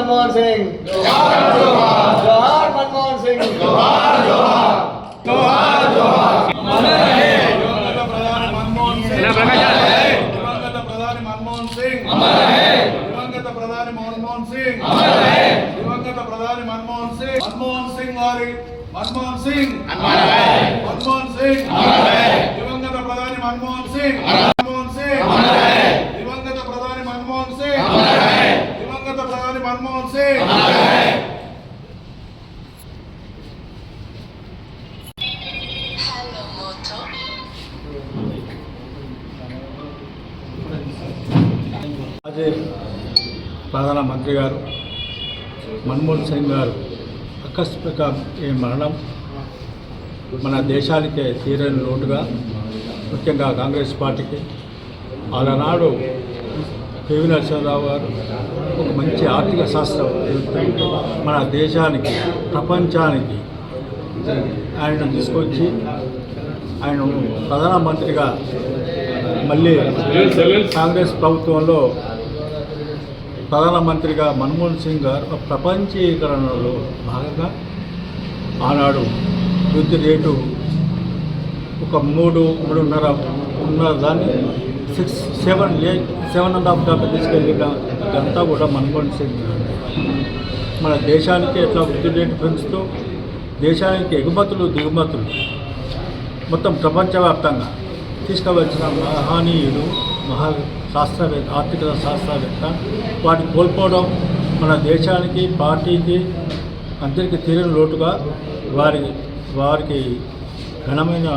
मनमोहन सिंह जोहार मनमोहन सिंह దివంగత ప్రధాని మన్మోహన్ సింగ్ దివంగత ప్రధాని మన్మోహన్ సింగ్ దివంగత ప్రధాని మన్మోహన్ సింగ్ దివంగత ప్రధాని మన్మోహన్ సింగ్ మన్మోహన్ సింగ్ వారి మన్మోహన్ సింగ్ మన్మోహన్ సింగ్ దివంగత ప్రధాని మన్మోహన్ సింగ్ మన్మోహన్ సింగ్ Moto. మాజీ ప్రధానమంత్రి గారు మన్మోహన్ సింగ్ గారు ఆకస్మిక ఈ మరణం? మన దేశానికే తీరని లోటుగా ముఖ్యంగా కాంగ్రెస్ పార్టీకి. ఆనాడు పివి నరసింహరావు గారు ఒక మంచి ఆర్థిక శాస్త్రవేత్త మన దేశానికి ప్రపంచానికి ఆయన తీసుకొచ్చి ఆయన ప్రధానమంత్రిగా మళ్ళీ కాంగ్రెస్ ప్రభుత్వంలో ప్రధానమంత్రిగా మన్మోహన్ సింగ్ గారు ఒక ప్రపంచీకరణలో భాగంగా ఆనాడు వృద్ధి రేటు ఒక మూడు మూడున్నర ఉన్న దాన్ని six seven eight seven and half దాకా తీసుకెళ్ళిన ఇదంతా కూడా మన్మోహన్ సింగ్ మన దేశానికి ఎట్లా వృద్ధి రేటు పెంచుతూ దేశానికి ఎగుమతులు దిగుమతులు మొత్తం ప్రపంచవ్యాప్తంగా తీసుకువచ్చిన మహనీయుడు మహా శాస్త్రవేత్త ఆర్థిక శాస్త్రవేత్త వాటిని కోల్పోవడం మన దేశానికి పార్టీకి అందరికీ తీరని లోటుగా వారి వారికి ఘనమైన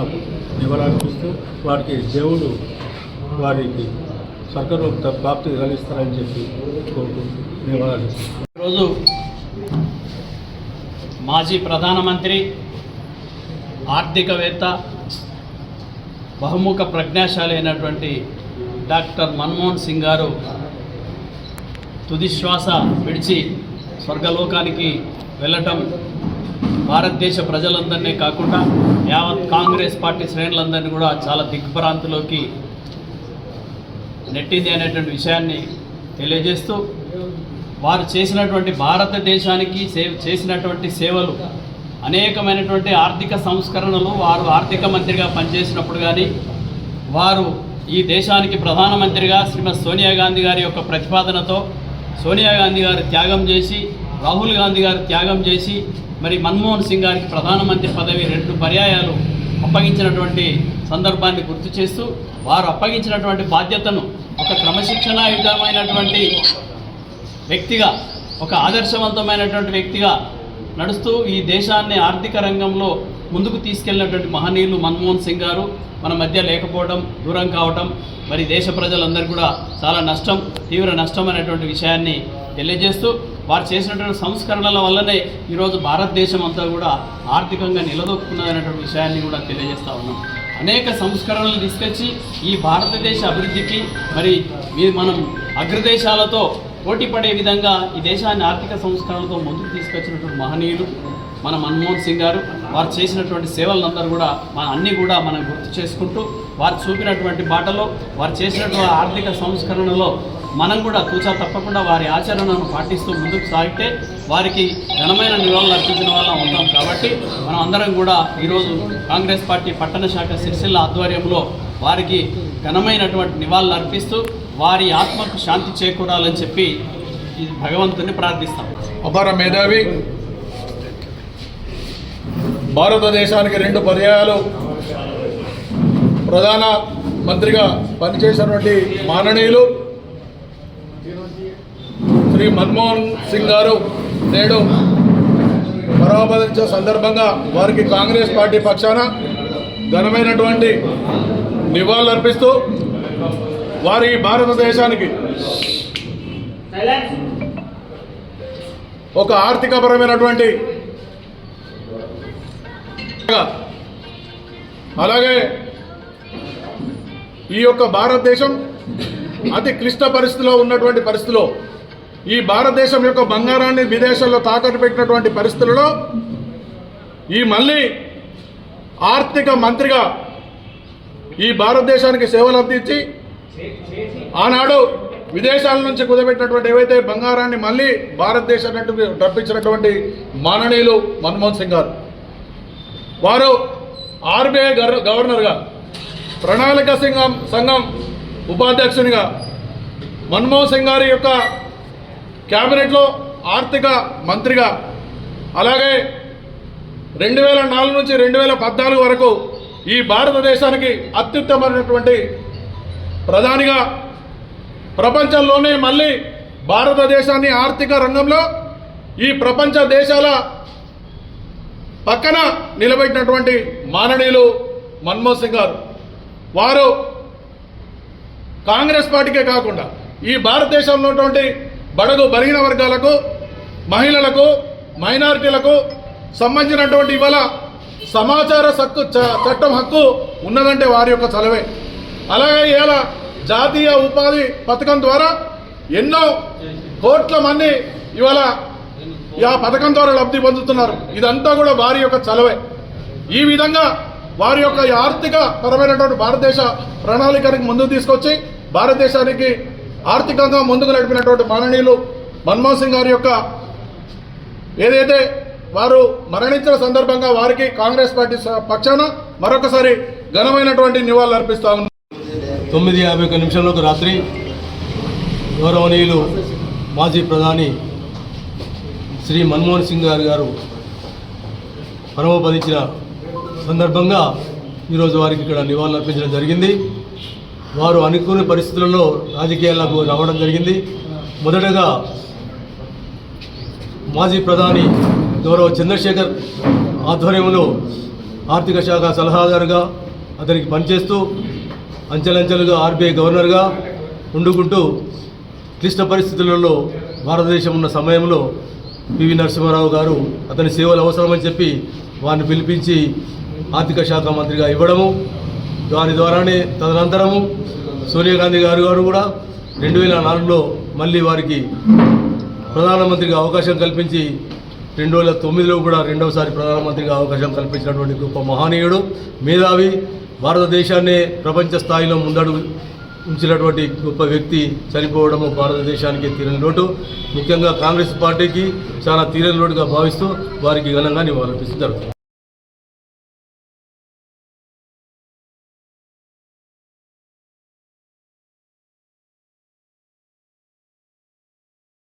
నివాళులర్పిస్తూ వారికి దేవుడు వారికి స్వర్గరూప ప్రాప్తి కలిగిస్తారని చెప్పి కోరుకుంటున్నాను ఈరోజు మాజీ ప్రధానమంత్రి ఆర్థికవేత్త బహుముఖ ప్రజ్ఞాశాలి అయినటువంటి డాక్టర్ మన్మోహన్ సింగ్ గారు తుదిశ్వాస విడిచి స్వర్గలోకానికి వెళ్ళటం భారతదేశ ప్రజలందరినీ కాకుండా యావత్ కాంగ్రెస్ పార్టీ శ్రేణులందరినీ కూడా చాలా దిగ్భ్రాంతిలోకి నెట్టింది అనేటువంటి విషయాన్ని తెలియజేస్తూ వారు చేసినటువంటి భారతదేశానికి సేవ చేసినటువంటి సేవలు అనేకమైనటువంటి ఆర్థిక సంస్కరణలు వారు ఆర్థిక మంత్రిగా పనిచేసినప్పుడు కానీ వారు ఈ దేశానికి ప్రధానమంత్రిగా శ్రీమతి సోనియా గాంధీ గారి యొక్క ప్రతిపాదనతో సోనియా గాంధీ గారు త్యాగం చేసి రాహుల్ గాంధీ గారు త్యాగం చేసి మరి మన్మోహన్ సింగ్ గారికి ప్రధానమంత్రి పదవి రెండు పర్యాయాలు అప్పగించినటువంటి సందర్భాన్ని గుర్తు చేస్తూ వారు అప్పగించినటువంటి బాధ్యతను ఒక క్రమశిక్షణాయుతమైనటువంటి వ్యక్తిగా ఒక ఆదర్శవంతమైనటువంటి వ్యక్తిగా నడుస్తూ ఈ దేశాన్ని ఆర్థిక రంగంలో ముందుకు తీసుకెళ్ళినటువంటి మహనీయులు మన్మోహన్ సింగ్ గారు మన మధ్య లేకపోవడం దూరం కావటం మరి దేశ ప్రజలందరూ కూడా చాలా నష్టం తీవ్ర నష్టం అనేటువంటి విషయాన్ని తెలియజేస్తూ వారు చేసినటువంటి సంస్కరణల వల్లనే ఈరోజు భారతదేశం అంతా కూడా ఆర్థికంగా నిలదొక్కున్నదనేటువంటి విషయాన్ని కూడా తెలియజేస్తా ఉన్నాం. అనేక సంస్కరణలు తీసుకొచ్చి ఈ భారతదేశ అభివృద్ధికి మరి మనం అగ్రదేశాలతో పోటీ పడే విధంగా ఈ దేశాన్ని ఆర్థిక సంస్కరణలతో ముందుకు తీసుకొచ్చినటువంటి మహనీయులు మన మన్మోహన్ సింగ్ గారు వారు చేసినటువంటి సేవలందరూ కూడా మన అన్నీ కూడా మనం గుర్తు చేసుకుంటూ వారు చూపినటువంటి బాటలో వారు చేసినటువంటి ఆర్థిక సంస్కరణలో మనం కూడా తూచా తప్పకుండా వారి ఆచరణను పాటిస్తూ ముందుకు సాగితే వారికి ఘనమైన నివాళులు అర్పించిన వాళ్ళం ఉంటాం కాబట్టి మనం అందరం కూడా ఈరోజు కాంగ్రెస్ పార్టీ పట్టణ శాఖ సిరిసిల్ల ఆధ్వర్యంలో వారికి ఘనమైనటువంటి నివాళులు అర్పిస్తూ వారి ఆత్మకు శాంతి చేకూరాలని చెప్పి భగవంతుని ప్రార్థిస్తాం. అపార మేధావి భారతదేశానికి రెండు పర్యాయాలు. ప్రధాన మంత్రిగా పనిచేసినటువంటి మాననీయులు శ్రీ మన్మోహన్ సింగ్ గారు నేడు పరామర్శించే సందర్భంగా వారికి కాంగ్రెస్ పార్టీ పక్షాన ఘనమైనటువంటి నివాళులర్పిస్తూ వారి భారతదేశానికి ఒక ఆర్థికపరమైనటువంటి అలాగే ఈ యొక్క భారతదేశం అతి క్లిష్ట పరిస్థితిలో ఉన్నటువంటి పరిస్థితిలో ఈ భారతదేశం యొక్క బంగారాన్ని విదేశాల్లో తాకట్టు పెట్టినటువంటి పరిస్థితులలో ఈ మళ్ళీ ఆర్థిక మంత్రిగా ఈ భారతదేశానికి సేవలు అందించి ఆనాడు విదేశాల నుంచి కుదబెట్టినటువంటి ఏవైతే బంగారాన్ని మళ్ళీ భారతదేశానికి రప్పించినటువంటి మాననీయులు మన్మోహన్ సింగ్ గారు వారు ఆర్బీఐ గవర్నర్గా ప్రణాళిక సింగం సంఘం ఉపాధ్యక్షునిగా మన్మోహన్ సింగ్ గారి యొక్క క్యాబినెట్లో ఆర్థిక మంత్రిగా అలాగే రెండు వేల నాలుగు నుంచి రెండు వేల పద్నాలుగు వరకు ఈ భారతదేశానికి అత్యుత్తమైనటువంటి ప్రధానిగా ప్రపంచంలోనే మళ్ళీ భారతదేశాన్ని ఆర్థిక రంగంలో ఈ ప్రపంచ దేశాల పక్కన నిలబెట్టినటువంటి మాననీయులు మన్మోహన్ సింగ్ గారు. వారు కాంగ్రెస్ పార్టీకే కాకుండా ఈ భారతదేశంలో ఉన్నటువంటి బడగు బలహీన వర్గాలకు మహిళలకు మైనారిటీలకు సంబంధించినటువంటి ఇవాళ సమాచార హక్కు చ- చట్టం హక్కు ఉన్నదంటే వారి యొక్క చలవే. అలాగే ఇవాళ జాతీయ ఉపాధి పథకం ద్వారా ఎన్నో కోట్ల మంది ఇవాళ ఆ పథకం ద్వారా లబ్ధి పొందుతున్నారు. ఇదంతా కూడా వారి యొక్క చలవే. ఈ విధంగా వారి యొక్క ఆర్థిక పరమైనటువంటి భారతదేశ ప్రణాళికని ముందుకు తీసుకొచ్చి భారతదేశానికి ఆర్థికంగా ముందుకు నడిపినటువంటి మాననీయులు మన్మోహన్ సింగ్ గారి యొక్క ఏదైతే వారు మరణించిన సందర్భంగా వారికి కాంగ్రెస్ పార్టీ స- పక్షాన మరొకసారి ఘనమైనటువంటి నివాళులు అర్పిస్తా తొమ్మిది యాభై ఒక్క నిమిషంలోకి రాత్రి గౌరవనీయులు మాజీ ప్రధాని శ్రీ మన్మోహన్ సింగ్ గారు గారు పరమపదించిన సందర్భంగా ఈరోజు వారికి ఇక్కడ నివాళులు అర్పించడం జరిగింది. వారు అనుకునే పరిస్థితులలో రాజకీయాలకు రావడం జరిగింది. మొదటగా మాజీ ప్రధాని గౌరవ చంద్రశేఖర్ ఆధ్వర్యంలో ఆర్థిక శాఖ సలహాదారుగా అతనికి పనిచేస్తూ అంచెలంచెలుగా ఆర్బీఐ గవర్నర్గా ఉండుకుంటూ క్లిష్ట పరిస్థితులలో భారతదేశం ఉన్న సమయంలో పివి నరసింహారావు గారు అతని సేవలు అవసరమని చెప్పి వారిని పిలిపించి ఆర్థిక శాఖ మంత్రిగా ఇవ్వడము దాని ద్వారానే తదనంతరము సోనియా గాంధీ గారు గారు కూడా రెండు వేల నాలుగులో మళ్ళీ వారికి ప్రధానమంత్రిగా అవకాశం కల్పించి రెండు వేల తొమ్మిదిలో కూడా రెండవసారి ప్రధానమంత్రిగా అవకాశం కల్పించినటువంటి గొప్ప మహనీయుడు మేధావి భారతదేశాన్నే ప్రపంచ స్థాయిలో ముందడుగు ఉంచినటువంటి గొప్ప వ్యక్తి చనిపోవడము భారతదేశానికి తీరని లోటు. ముఖ్యంగా కాంగ్రెస్ పార్టీకి చాలా తీరని లోటుగా భావిస్తూ వారికి ఘనంగా నివాళులర్పిస్తూ జరుగుతుంది.